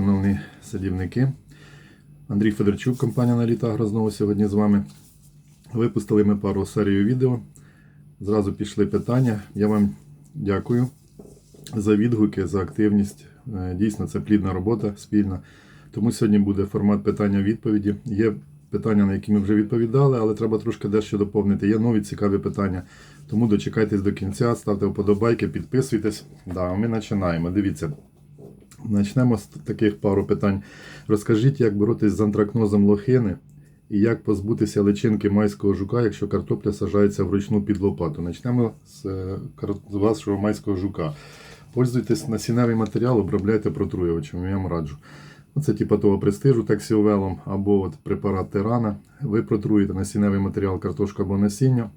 Шановні садівники, Андрій Федорчук, компанія Наліта Агро знову сьогодні з вами. Випустили ми пару серію відео. Зразу пішли питання. Я вам дякую за відгуки, за активність. Е, Дійсно, це плідна робота спільна. Тому сьогодні буде формат питання-відповіді. Є питання, на які ми вже відповідали, але треба трошки дещо доповнити. Є нові цікаві питання. Тому дочекайтесь до кінця, ставте вподобайки, підписуйтесь. Да, ми починаємо. Дивіться. Почнемо з таких пару питань. Розкажіть, як боротись з антракнозом лохини і як позбутися личинки майського жука, якщо картопля сажається вручну під лопату. Почнемо з, е, вашого майського жука. Пользуйтесь насінневий матеріал, обробляйте протруювачем, я вам раджу. Ну, Це типу того престижу таксіовелом або от препарат тирана. Ви протруєте насінневий матеріал картошку або насіння.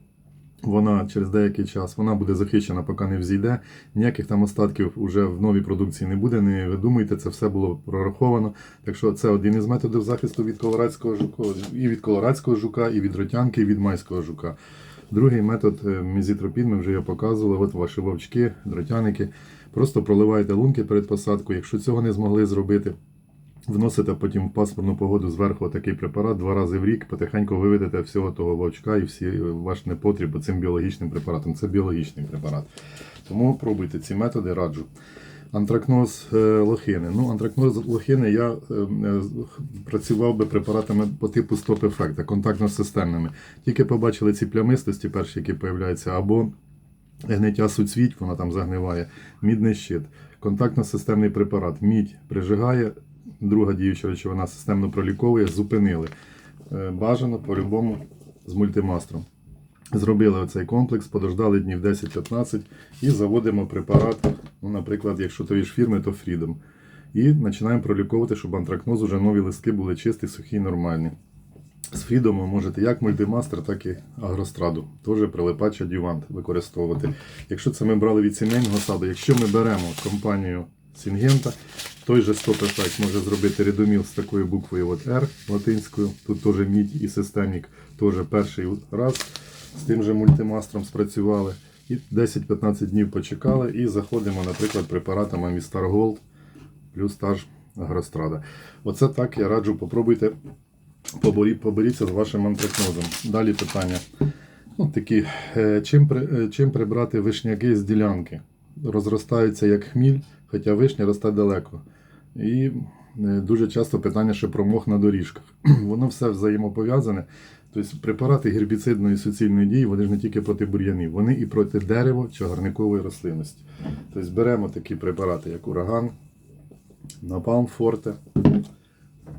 Вона через деякий час вона буде захищена, поки не взійде. Ніяких там остатків вже в новій продукції не буде. Не видумуйте, це все було прораховано. Так що це один із методів захисту від колорадського жука, і від колорадського жука, і від ротянки, і від майського жука. Другий метод е, мізітропін, ми вже його показували. От ваші вовчки, дротяники. Просто проливаєте лунки перед посадкою. Якщо цього не змогли зробити, Вносите потім в пасмурну погоду зверху такий препарат два рази в рік, потихеньку виведете всього того вовчка і всі ваш непотріб цим біологічним препаратом. Це біологічний препарат. Тому пробуйте ці методи, раджу. Антракноз е, лохини. Ну, антракноз лохини я е, е, працював би препаратами по типу стоп-ефекта, контактно-системними. Тільки побачили ці плямистості, перші, які з'являються, або гниття суцвіть, вона там загниває, мідний щит, контактно-системний препарат, мідь прижигає, друга діюча речовина системно проліковує, зупинили. Е, Бажано по-любому з мультимастром. Зробили оцей комплекс, подождали днів 10-15 і заводимо препарат, ну, наприклад, якщо тої ж фірми, то Freedom. І починаємо проліковувати, щоб антракноз уже нові листки були чисті, сухі, нормальні. З Фрідом ви можете як мультимастер, так і агростраду. Теж прилипач адювант використовувати. Якщо це ми брали від сімейного саду, якщо ми беремо компанію Сінгента, той же стоп ефект може зробити редоміл з такою буквою от R латинською. Тут теж мідь і системік, теж перший раз з тим же мультимастром спрацювали. І 10-15 днів почекали і заходимо, наприклад, препаратами Mr. Gold плюс та ж агрострада. Оце так я раджу, попробуйте поборі, поборіться з вашим антракнозом. Далі питання. Ну, такі, е, чим, е, чим прибрати вишняки з ділянки? Розростаються як хміль, хоча вишня росте далеко. І е, дуже часто питання ще про мох на доріжках. Воно все взаємопов'язане. Тобто препарати гербіцидної суцільної дії, вони ж не тільки проти бур'янів, вони і проти дерева чагарникової рослинності. Тобто беремо такі препарати, як ураган, Напалм Форте,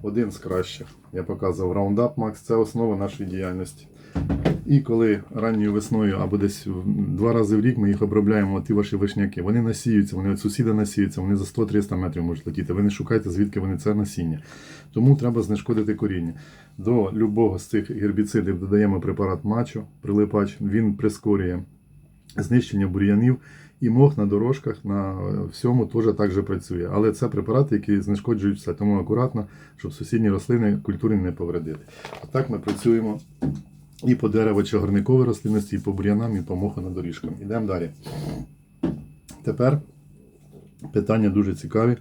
один з кращих. Я показував Roundup Max, це основа нашої діяльності. І коли ранньою весною або десь два рази в рік ми їх обробляємо, ті ваші вишняки, вони насіються, вони від сусіда насіються, вони за 100-300 метрів можуть летіти. Ви не шукайте, звідки вони це насіння. Тому треба знешкодити коріння. До любого з цих гербіцидів додаємо препарат мачо, прилипач, він прискорює знищення бур'янів. І мох на дорожках на всьому теж так же працює. Але це препарати, які знешкоджують все. Тому акуратно, щоб сусідні рослини культурні не повредити. Так ми працюємо і по дерево-чагарниковій рослинності, і по бур'янам, і по моху на доріжкам. Ідемо далі. Тепер питання дуже цікаві.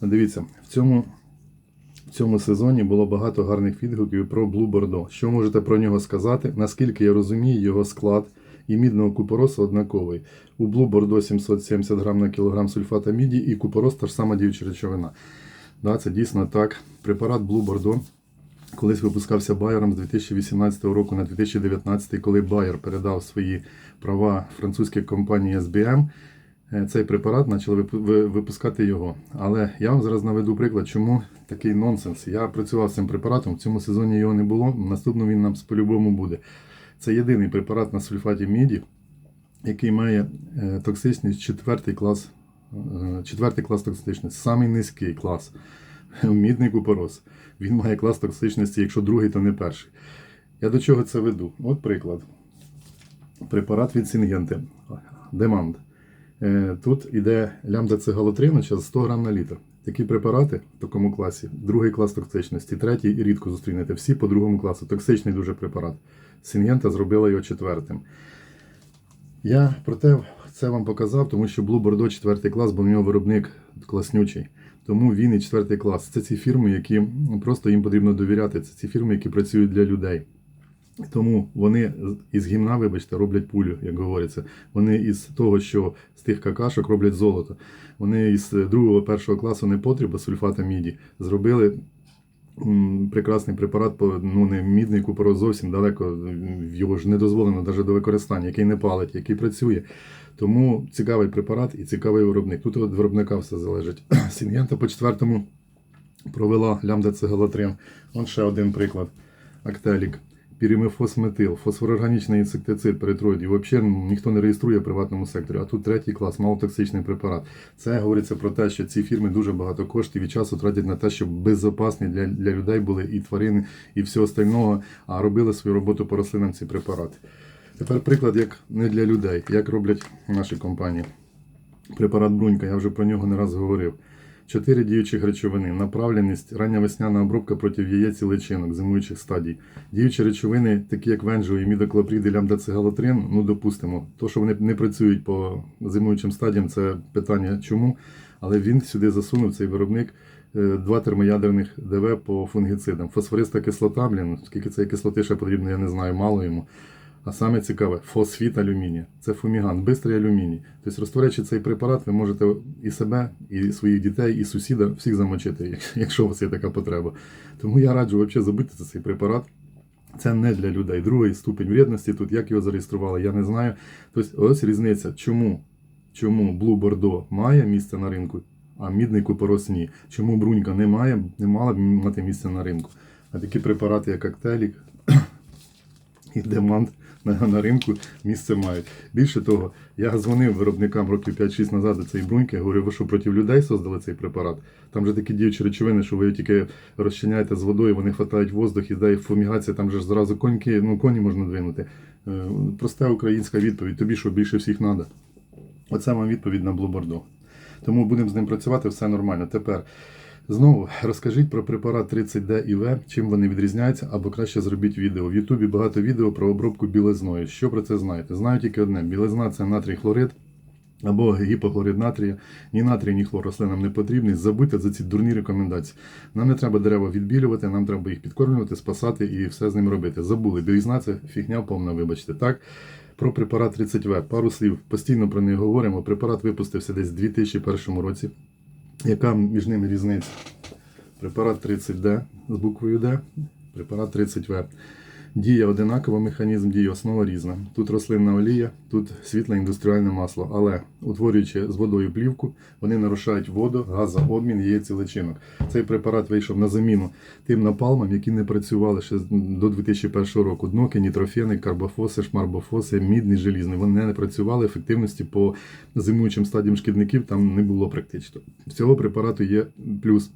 Дивіться, в цьому, в цьому сезоні було багато гарних відгуків про Blue Bordeaux. Що можете про нього сказати? Наскільки я розумію, його склад і мідного купоросу однаковий. У Blue Bordeaux 770 грам на кілограм сульфата міді і купорос та ж сама діюча речовина. Да, це дійсно так. Препарат Blue Bordeaux колись випускався Байером з 2018 року на 2019, коли Байер передав свої права французькій компанії SBM. е, Цей препарат почали випускати його. Але я вам зараз наведу приклад, чому такий нонсенс. Я працював з цим препаратом, в цьому сезоні його не було, в він нам по-любому буде. Це єдиний препарат на сульфаті міді, який має е, токсичність четвертий клас, е, четвертий клас токсичності, самий низький клас. Мідний купорос. Він має клас токсичності, якщо другий, то не перший. Я до чого це веду? От приклад. Препарат від Сінгенти. Деманд. Е, Тут іде лямда-цигалотрина за 100 грам на літр. Такі препарати в такому класі, другий клас токсичності, третій рідко зустрінете. Всі по другому класу. Токсичний дуже препарат. Сінгента зробила його четвертим. Я проте це вам показав, тому що Blue Bordeaux 4 клас, бо в нього виробник класнючий. Тому він і четвертий клас. Це ці фірми, які просто їм потрібно довіряти. Це ці фірми, які працюють для людей. Тому вони із гімна, вибачте, роблять пулю, як говориться. Вони із того, що з тих какашок роблять золото. Вони із другого першого класу непотріба сульфата міді зробили прекрасний препарат, ну не мідний купорос зовсім далеко, його ж не дозволено навіть до використання, який не палить, який працює. Тому цікавий препарат і цікавий виробник. Тут від виробника все залежить. Сінгента по четвертому провела лямда цегалатрин. Он ще один приклад. Актелік. Пірімефосметил, фосфорорганічний інсектицид перитроїд. І взагалі ніхто не реєструє в приватному секторі. А тут третій клас, малотоксичний препарат. Це говориться про те, що ці фірми дуже багато коштів і часу тратять на те, щоб безпечні для, для людей були і тварини, і все остального, а робили свою роботу по рослинам ці препарати. Тепер приклад, як не для людей, як роблять наші компанії. Препарат Брунька, я вже про нього не раз говорив. Чотири діючих речовини. Направленість, рання весняна обробка проти яєць і личинок зимуючих стадій. Діючі речовини, такі як венжо і мідоклопрід і ну допустимо, то, що вони не працюють по зимуючим стадіям, це питання чому. Але він сюди засунув цей виробник е, два термоядерних ДВ по фунгіцидам. Фосфориста кислота, блін, скільки цієї кислоти ще потрібно, я не знаю, мало йому. А саме цікаве, фосфіт алюмінія. Це фуміган, бистрий алюміній. Тобто, розтворяючи цей препарат, ви можете і себе, і своїх дітей, і сусіда всіх замочити, якщо у вас є така потреба. Тому я раджу взагалі забути за цей препарат. Це не для людей. Другий ступень вредності тут, як його зареєстрували, я не знаю. Тобто, ось різниця. Чому? Чому Blue Bordeaux має місце на ринку, а мідний купорос ні? Чому брунька не має, не мала б мати місце на ринку? А такі препарати, як Актелік, і демант на, на ринку місце мають. Більше того, я дзвонив виробникам років 5-6 назад до цієї бруньки, говорю, ви що проти людей создали цей препарат? Там же такі діючі речовини, що ви тільки розчиняєте з водою, вони хватають воздух і дає фумігація, там же ж зразу коньки, ну коні можна двинути. Е, Проста українська відповідь, тобі що більше всіх треба. Оце вам відповідь на Bordeaux. Тому будемо з ним працювати, все нормально. Тепер знову розкажіть про препарат 30D і В, чим вони відрізняються, або краще зробіть відео. В Ютубі багато відео про обробку білизною. Що про це знаєте? Знаю тільки одне: білизна це натрій хлорид. Або гіпохлорид натрія, ні натрій, ні хлор рослинам не потрібні. Забудьте за ці дурні рекомендації. Нам не треба дерева відбілювати, нам треба їх підкормлювати, спасати і все з ним робити. Забули, білізна це фігня повна, вибачте. Так? Про препарат 30В. Пару слів. Постійно про неї говоримо. Препарат випустився десь у 2001 році. Яка між ними різниця? Препарат 30D з буквою D, препарат 30В. Дія одинакова, механізм дії, основа різна. Тут рослинна олія, тут світле індустріальне масло. Але утворюючи з водою плівку, вони нарушають воду, газообмін, яєць і личинок. Цей препарат вийшов на заміну тим напалмам, які не працювали ще до 2001 року. Дноки, нітрофени, карбофоси, шмарбофоси, мідний, желізний. Вони не працювали. Ефективності по зимуючим стадіям шкідників там не було практично. Цього препарату є плюс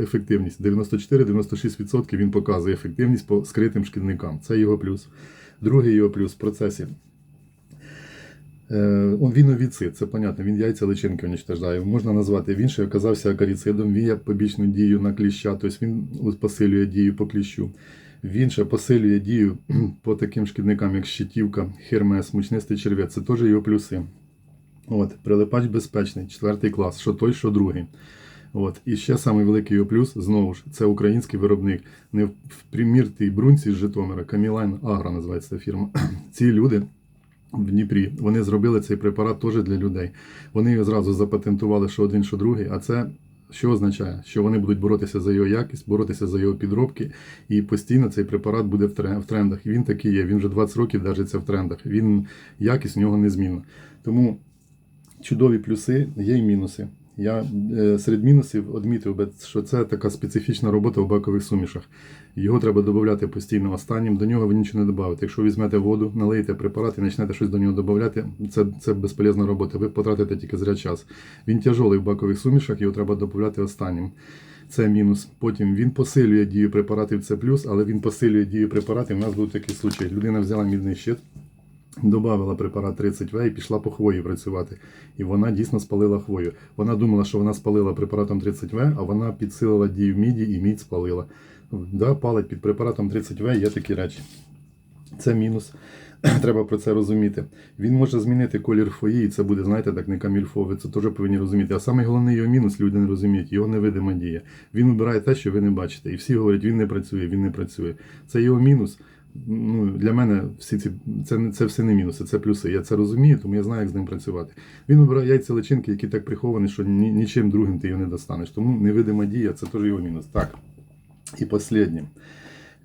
ефективність. 94-96% він показує ефективність по скритим шкідникам. Це його плюс. Другий його плюс в процесі. Е, він овіцид, це понятно, він яйця личинки уничтожає. Можна назвати, він ще оказався акаріцидом, він як побічну дію на кліща, тобто він посилює дію по кліщу. Він ще посилює дію по таким шкідникам, як щитівка, хермес, мучнистий червець. Це теж його плюси. От, прилипач безпечний, четвертий клас, що той, що другий. От. І ще самий великий його плюс, знову ж, це український виробник. Не в приміртій брунці з Житомира, Камілайн Агро називається фірма. Ці люди в Дніпрі, вони зробили цей препарат теж для людей. Вони його зразу запатентували, що один, що другий. А це що означає? Що вони будуть боротися за його якість, боротися за його підробки, і постійно цей препарат буде в трендах. Він такий є. Він вже 20 років держиться в трендах. Він якість у нього незмінна. Тому чудові плюси, є й мінуси. Я е, серед мінусів відмітив би, що це така специфічна робота у бакових сумішах. Його треба додати постійно останнім. До нього ви нічого не додаєте. Якщо візьмете воду, налиєте препарат і почнете щось до нього додати, це, це безполезна робота. Ви потратите тільки зря час. Він тяжолий в бакових сумішах, його треба додати останнім. Це мінус. Потім він посилює дію препаратів, це плюс, але він посилює дію препаратів. У нас був такий случай. Людина взяла мідний щит, Добавила препарат 30В і пішла по хвої працювати. І вона дійсно спалила хвою. Вона думала, що вона спалила препаратом 30В, а вона підсилила дію міді і мідь спалила. Да, палить під препаратом 30В є такі речі. Це мінус. Треба про це розуміти. Він може змінити колір фої, і це буде, знаєте, так не камільфо, ви це теж повинні розуміти. А самий головний його мінус люди не розуміють, його невидима дія. Він вибирає те, що ви не бачите. І всі говорять, він не працює, він не працює. Це його мінус. Ну, для мене всі ці це, це все не мінуси, це плюси. Я це розумію, тому я знаю, як з ним працювати. Він вибирає яйця личинки, які так приховані, що ні, нічим другим ти його не достанеш. Тому невидима дія це теж його мінус. Так. І останнє.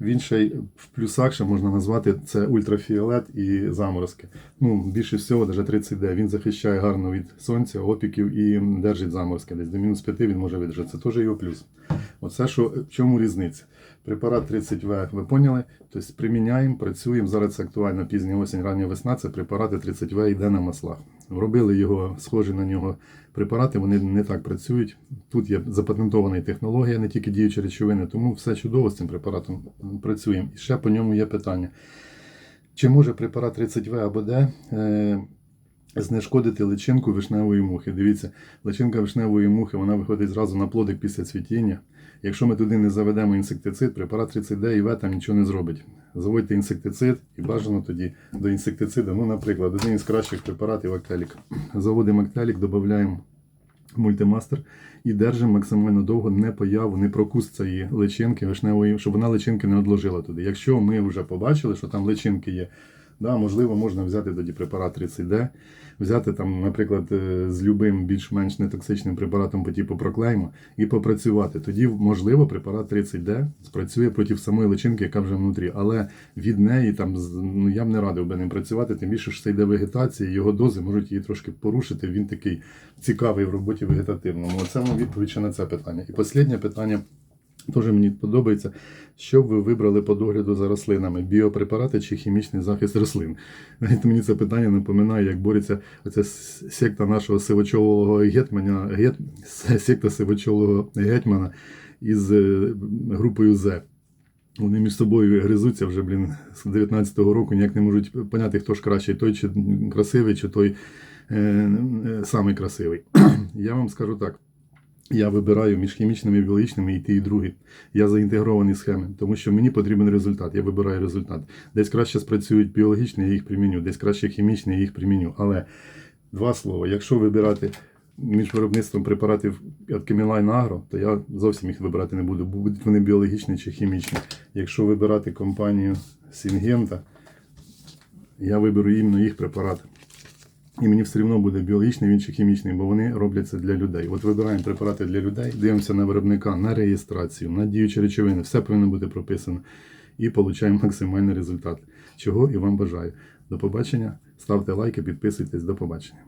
Він ще й в плюсах ще можна назвати це ультрафіолет і заморозки. Ну, більше всього, навіть 30D. Він захищає гарно від сонця, опіків і держить заморозки. Десь до мінус 5 він може видержати. Це теж його плюс. Оце що в чому різниця? Препарат 30В, ви поняли? Тобто приміняємо, працюємо. Зараз це актуально пізня осінь, рання весна. Це препарати 30В йде на маслах. Робили його, схожі на нього препарати, вони не так працюють. Тут є запатентована технологія, не тільки діючі речовини, тому все чудово з цим препаратом працюємо. І ще по ньому є питання. Чи може препарат 30В або Д е, знешкодити личинку вишневої мухи? Дивіться, личинка вишневої мухи вона виходить зразу на плодик після цвітіння. Якщо ми туди не заведемо інсектицид, препарат 30D і В там нічого не зробить. Заводьте інсектицид і бажано тоді до інсектициду. Ну, наприклад, один із кращих препаратів Актелік. Заводимо Актелік, додаємо мультимастер і держимо максимально довго не появу, не прокус цієї личинки вишневої, щоб вона личинки не одложила туди. Якщо ми вже побачили, що там личинки є, да, можливо, можна взяти тоді препарат 30D, взяти там, наприклад, е, з любим більш-менш нетоксичним препаратом по типу проклейму і попрацювати. Тоді, можливо, препарат 30D спрацює проти самої личинки, яка вже внутрі. Але від неї там ну, я б не радив би ним працювати, тим більше що це йде вегетація, його дози можуть її трошки порушити. Він такий цікавий в роботі вегетативному. Вам відповідь на це питання. І останнє питання. Теж мені подобається, що б ви вибрали по догляду за рослинами: біопрепарати чи хімічний захист рослин. Навіть мені це питання напоминає, як бореться оця секта нашого сивочолого гетьмана, гет, секта сивочолого гетьмана із е, групою З. Вони між собою гризуться вже, блін, з 19-го року, ніяк не можуть поняти, хто ж кращий, той чи красивий, чи той е, е, самий красивий. Я вам скажу так. Я вибираю між хімічними і біологічними і ті, і другі. Я заінтегрований схеми, тому що мені потрібен результат. Я вибираю результат. Десь краще спрацюють біологічні, я їх приміню, десь краще хімічні, я їх приміню. Але два слова: якщо вибирати між виробництвом препаратів від Кемілайн Агро, то я зовсім їх вибирати не буду. Будуть вони біологічні чи хімічні. Якщо вибирати компанію Сінгента, я виберу іменно їх препарати. І мені все одно буде біологічний, він чи хімічний, бо вони робляться для людей. От вибираємо препарати для людей, дивимося на виробника, на реєстрацію, на діючі речовини, все повинно бути прописано. І отримаємо максимальний результат. Чого і вам бажаю. До побачення. Ставте лайки, підписуйтесь, до побачення.